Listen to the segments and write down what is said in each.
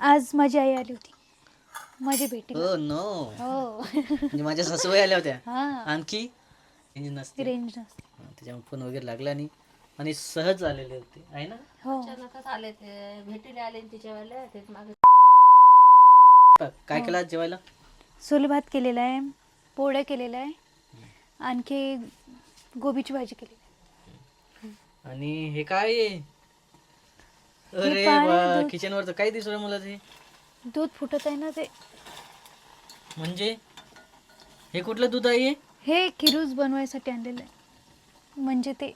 आज माझी आई आली होती. माझी भेटी हो नो हो. म्हणजे माझ्या सासूबाई आल्या होत्या. हा. आणखी? इंजिन नसते. रेंज नसते. हा, त्याच्यामुळे फोन वगैरे लागला नाही. आणि सहज आलेले होते. आहे ना? हो. अचानकच आले ते. भेटीला आले तिच्या वेळेला ते मागे काय केलं आज जेवायला? सोल भात केलेला आहे. पोळ्या केलेला आहे. आणखी गोबीची भाजी केलेली आहे. आणि हे काय? आहे? अरे वा दूध. किचन वर तर काय दिसलं मला ते दूध फुटत आहे ना ते. म्हणजे? हे कुठलं दूध आहे हे? खिरूज बनवायसाठी आणलेलं आहे. म्हणजे ते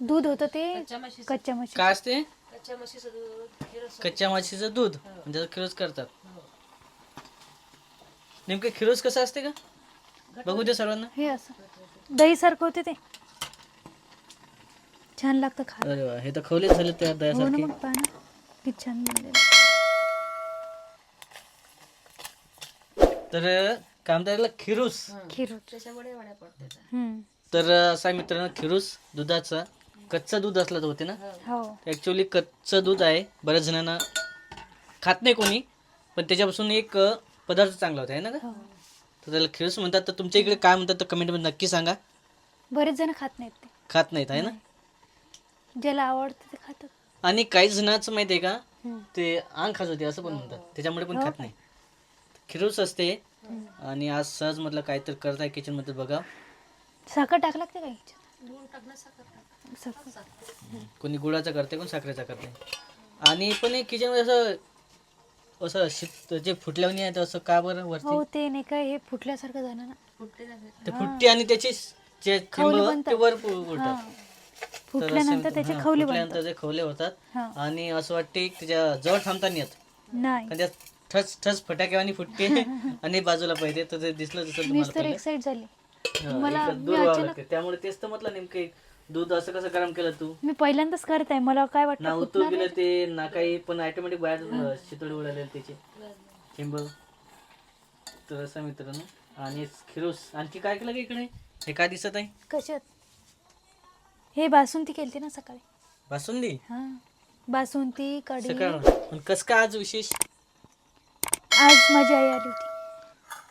दूध होतं ते कच्च्या म्हशी काय असते? कच्च्या माशीचं दूध म्हणजे खिरोज करतात. नेमकं खिरोज कसं असते का बघू दे सर्वांना. हे असं. दही सारखं होते ते. छान लागतं खा अरे वा हे तर खवलेच झाले त्या हो ना दयासारखे मग पहा ना किती छान बनलेलं तर काम त्याला खिरूस. खिरूज त्याच्यामुळे वड्या पडते हम्म. तर असा मित्रांनो खिरूस दुधाचा कच्चं दूध असलं तर होते ना? हो. ॲक्च्युली कच्चं दूध आहे. बऱ्याच जणांना खात नाही कोणी पण त्याच्यापासून एक अ, पदार्थ चांगला होता आहे ना का हो. तर त्याला खिरूस म्हणतात. तर तुमच्या इकडे काय म्हणतात तर कमेंटमध्ये नक्की सांगा. बरेच जण खात नाहीत ते. खात नाहीत आहे ना? ज्याला आवडतं ते खातात. आणि काही जणांचं माहिती आहे का. ते आंग खात होते असं पण म्हणतात. त्याच्यामुळे पण हो. खात नाही. खिरूस असते. आणि आज सहज म्हटलं काहीतरी करताय किचनमध्ये बघा. साखर टाकला का काही साखर. कोणी गुळाचा करते कोणी साखरेचा करते आणि पण एक किचनमध्ये असं असं शीत जे फुटल्यावणी आहे असं का बरं हो वरती ते नाही काय हे फुटल्यासारखं झालं ना. फुटते ते. ते आणि त्याची जे बनतात. ते वर उ- हा. असं- फुटल्यानंतर त्याचे हा, खवले फुटल्यानंतर बनतात. ते खवले होतात हा. आणि असं वाटते की त्याच्याजवळ थांबता नाही येत. नाही. कारण त्यात ठस ठस फटाक्यावानी फुटते आणि बाजूला पाहिजे तर ते दिसलं जसं मीच तर तुम्हाला एक्साइट झाली. हा, मला- इकडं मी दूर व्हावं अचानक- लागते. त्यामुळे तेच तर म्हटलं नेमके दूध असं कसं गरम केलं तू? मी पहिल्यांदाच करत आहे. मला काय ना वाटतं उतू फुटणार गेलं आहे. ते ना काही पण ऑटोमॅटिक बाहेर अं, शितोडे उडाले त्याचे. चिंब तर असं मित्रांनो. आणि खिरूस. आणखी काय केलं का इकडे? हे काय दिसत आहे? कशात? हे बासुंदी केलती ना सकाळी. बासुंदी? हा. बासुंदी कढी. सकाळ. पण कस काय आज विशेष? आज माझी आई आली होती.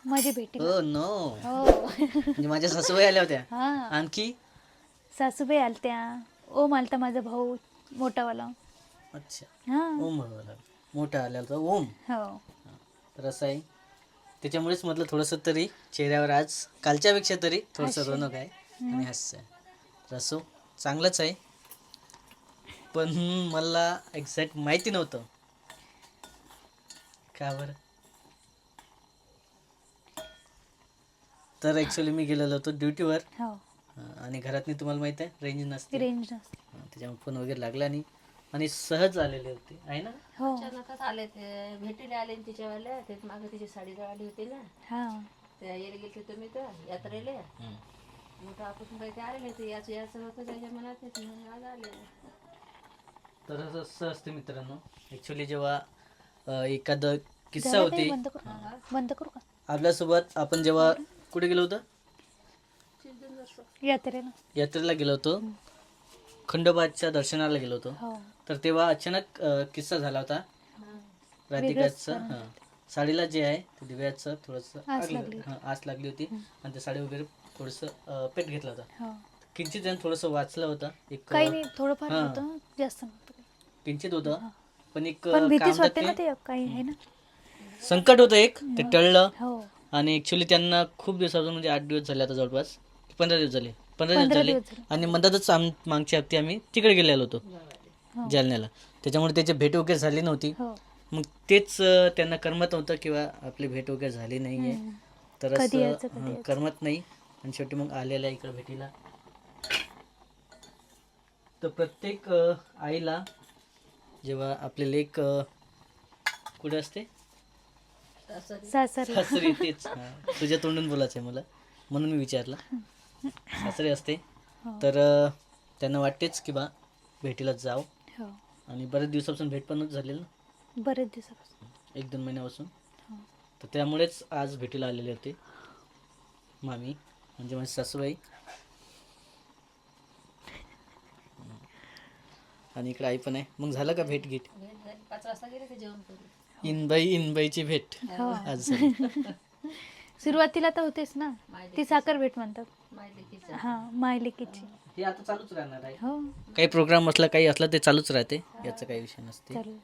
माझी भेटी हो नो हो. म्हणजे माझ्या सासूबाई आल्या होत्या. हा. आणखी? सासूबाई आलत्या. ओम आलता माझा भाऊ मोठावाला. अच्छा. हा. ओम बरोबर मोठा आल्या होता. ओम. हो. तर असं आहे. त्याच्यामुळेच म्हटलं थोडंसं तरी चेहऱ्यावर आज कालच्यापेक्षा तरी थोडंसं हास्य. रोनक आहे आणि हास्य आहे. तर असो. चांगलंच आहे. पण मला एक्झॅक्ट माहिती नव्हतं. का बरं? तर ॲक्च्युली मी गेलेलो होतो ड्युटीवर हो. आणि घरातनी तुम्हाला माहिती आहे रेंज नसते. रेंज नसते. हा, त्याच्यामुळे फोन वगैरे लागला नाही. आणि सहज आलेले होते आहे ना? हो. अचानकच आले ते भेटीला आले तिच्या वेळेला ते मागे तिची साडी जळाली होती ना. हा. त्या यायला गेले तुम्ही तर यात्रेला. हम्म. मोठं आपण काही ते आलेले ते याचं याचं होतं त्याच्या मनात येत नाही, आज आले तर असं असं असते मित्रांनो. ॲक्च्युली जेव्हा अं, एखादं किस्सा ते होती बंद करू बंद करू का? आपल्यासोबत आपण जेव्हा कुठे गेलो होतो? यात्रेला. यात्रेला गेलो होतो. खंडोबाच्या दर्शनाला गेलो होतो. हो. तर तेव्हा अचानक अं, किस्सा झाला होता. राधिकाचं हां. साडीला जे आहे ते दिव्याचं थोडंसं आस आग लागली. हां आस लागली होती. आणि त्या साडी वगैरे थोडंसं पेट घेतला होता. हो. किंचित त्यानं थोडंसं वाचलं होतं एक काही नाही थोडंफार हा. होतं जास्त नव्हतं काही. किंचित होतं पण एक पण भीतीच वाटते ना ते काही आहे ना? संकट होतं एक ते टळलं. हो. आणि ॲक्च्युली त्यांना खूप दिवसापासून म्हणजे आठ दिवस झाले आता जवळपास पंधरा दिवस झाले. पंधरा दिवस पंधरा झाले. दिवस झाले. आणि मधातच आम मागच्या हप्ते आम्ही तिकडे गेलेलो होतो हो. जालन्याला. त्याच्यामुळे त्याची भेट वगैरे झाली नव्हती. हो. मग तेच अं, त्यांना करमत नव्हतं किंवा आपली भेट वगैरे झाली नाही आहे हम्म. तर कधी असं यायचं, कधी हं, यायचं. करमत नाही. आणि शेवटी मग आलेल्या इकडे भेटीला. तर प्रत्येक आईला जेव्हा आपले लेक अं, कुठे असते? सासर. तेच. तुझ्या तोंडून बोलायचं आहे मला. म्हणून मी विचारलं. सासरी असते. हो. तर त्यांना वाटतेच की बा भेटीला जाव. हो. आणि बरेच दिवसापासून भेट पण झालेली ना? बरेच दिवसापासून. एक दोन महिन्यापासून. हो. तर त्यामुळेच आज भेटीला आलेले होते. मामी. म्हणजे माझी सासूबाई. आणि इकडे आई पण आहे. मग झालं का भेट गीट? भेट झाली पाच वाजता गेले ते जेवण करून? इनबाई इनबाईची भेट. हो. आज झाली. सुरुवातीला तर होतेच ना. ती साखर भेट म्हणतात. हा मायलिकीची. हे आता चालूच राहणार आहे. हो. काही प्रोग्राम असला काही असला ते चालूच राहते. याचा काही विषय नसते. चालेल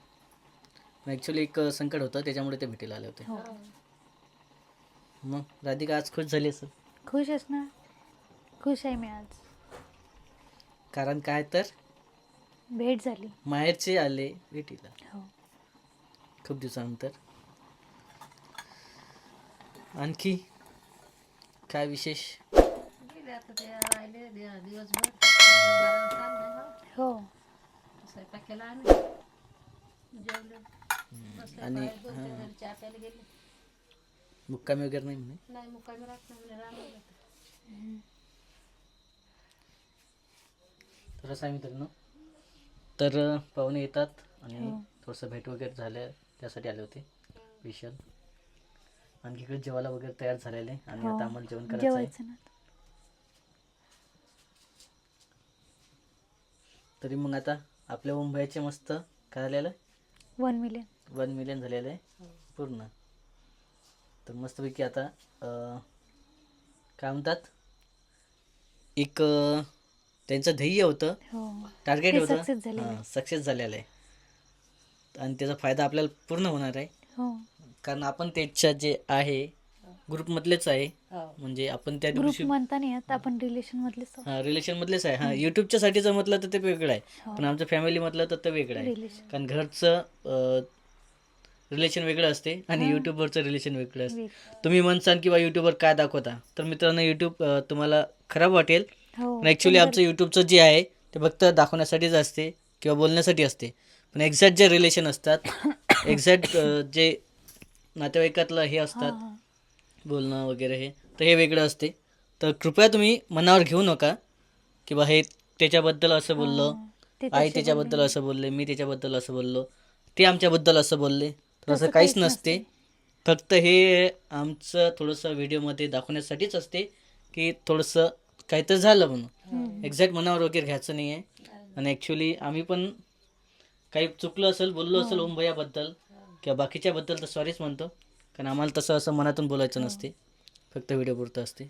ॲक्च्युली एक संकट होतं. त्याच्यामुळे ते भेटीला आले होते. हो. मग राधिका आज खुश झाली असेल? खुश आहेस ना? खुश आहे मी आज. कारण काय तर? भेट झाली. माहेरचे आले भेटीला. हो. खूप दिवसानंतर. आणखी काय विशेष? गेले आता ते राहिले दि- दिवसभर. बारा वाजता आले ना. हो. स्वयंपाक केला आम्ही. जेवलो. बसले आणि बाहेर दोन तीन जण चहा प्यायला गेले. मुक्कामी वगैरे नाही म्हणे? नाही मुक्कामी राहत नाही म्हणे. तर असं आहे मित्रांनो. तर अं, पाहुणे येतात आणि हो. थोडंसं भेट वगैरे झालं त्यासाठी आले होते स्पेशल आणखी इकडे जेवायला वगैरे तयार झालेले आहे आणि हो. आता आम्हाला जेवण करायचं आहे. जेवायचं ना तरी मग आता आपल्या मुंबईचे मस्त काय झालेलं? वन मिलियन वन मिलियन झालेलं आहे. पूर्ण. तर मस्तपैकी आता अं, काय म्हणतात? एक त्यांचं ध्येय होतं. हो. टार्गेट ते होतं. सक्सेस झालेलं आहे. आणि त्याचा फायदा आपल्याला पूर्ण होणार आहे. हो. कारण आपण त्याच्या जे आहे ग्रुपमधलेच आहे. हो. म्हणजे आपण त्या ग्रुप दिवशी म्हणता नाही आपण रिलेशन मधलेच. हा रिलेशन मधलेच आहे. हा युट्यूबच्या साठी जर म्हटलं तर ते वेगळं आहे. हो. पण आमचं फॅमिली म्हटलं तर ते वेगळं आहे. कारण घरचं रिलेशन वेगळं असते आणि युट्यूबवरचं रिलेशन वेगळं असते. तुम्ही म्हणसाल किंवा युट्यूबवर काय दाखवता? तर मित्रांनो युट्यूब तुम्हाला खराब वाटेल. हो ॲक्च्युली आमचं युट्यूबचं जे आहे ते फक्त दाखवण्यासाठीच असते किंवा बोलण्यासाठी असते. पण एक्झॅक्ट जे रिलेशन असतात एक्झॅक्ट जे नातेवाईकातलं हे हा, असतात हा. बोलणं वगैरे हे तर हे वेगळं असते. तर कृपया तुम्ही मनावर घेऊ नका किंवा हे त्याच्याबद्दल असं बोललो हा, आई त्याच्याबद्दल. असं बोलले मी त्याच्याबद्दल असं बोललो ते आमच्याबद्दल असं बोलले. तर असं तसं काहीच नसते. फक्त हे आमचं थोडंसं व्हिडिओमध्ये दाखवण्यासाठीच असते की थोडंसं काहीतरी झालं म्हणून. एक्झॅक्ट मनावर वगैरे घ्यायचं नाही आहे आणि ॲक्च्युली आम्ही पण काही चुकलं असेल बोललो असेल ओमभयाबद्दल किंवा बाकीच्याबद्दल तर सॉरीच म्हणतो. कारण आम्हाला तसं असं मनातून बोलायचं नसते. फक्त व्हिडिओ पुरतं असते.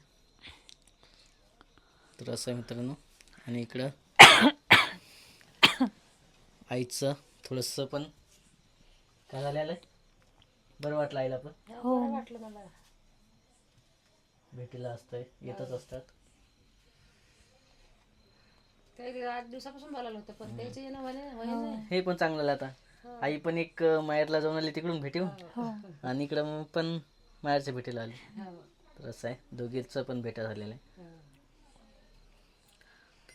तर असं आहे मित्रांनो. आणि इकडं आईचं थोडंसं पण काय झालेलं बरं वाटलं आईला पण? हो. बरं वाटलं मला. भेटीला असतंय येतच असतात. काही आठ दिवसापासून बोलायला होतं पण त्याचे येणं म्हणे होय नाही. हे पण चांगलं झालं आता. आई पण एक अं, माहेरला जाऊन आली तिकडून भेटू हो. आणि इकडं मग पण माहेरच्या भेटीला आली. हो. तर असं आहे दोघीचं पण भेटा झालेलं आहे. हो.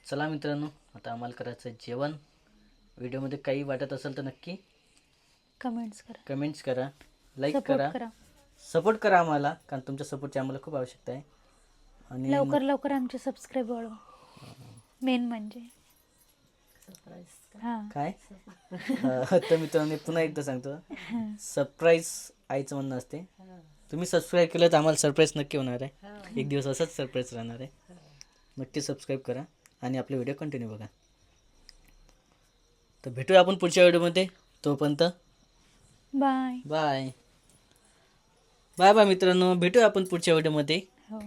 चला मित्रांनो आता आम्हाला करायचं आहे जेवण. व्हिडिओमध्ये काही वाटत असेल तर नक्की कमेंट्स करा. कमेंट्स करा लाईक सपोर्ट करा. करा. सपोर्ट करा आम्हाला कारण तुमच्या सपोर्टची आम्हाला खूप आवश्यकता आहे. आणि लवकर लवकर आमचे सबस्क्राईब वाढवा. मेन म्हणजे. सरप्राईज हा. काय? अं, तर मित्रांनो पुन्हा एकदा सांगतो. सरप्राईज आईचं म्हणणं असते. तुम्ही सबस्क्राईब केलं तर आम्हाला सरप्राईज नक्की होणार आहे. एक दिवस असंच सरप्राईज राहणार आहे. नक्की सबस्क्राईब करा आणि आपले व्हिडिओ कंटिन्यू बघा. तर भेटूया आपण पुढच्या व्हिडिओमध्ये तोपर्यंत बाय. बाय. बाय बाय मित्रांनो. भेटूया आपण पुढच्या व्हिडिओमध्ये. हो.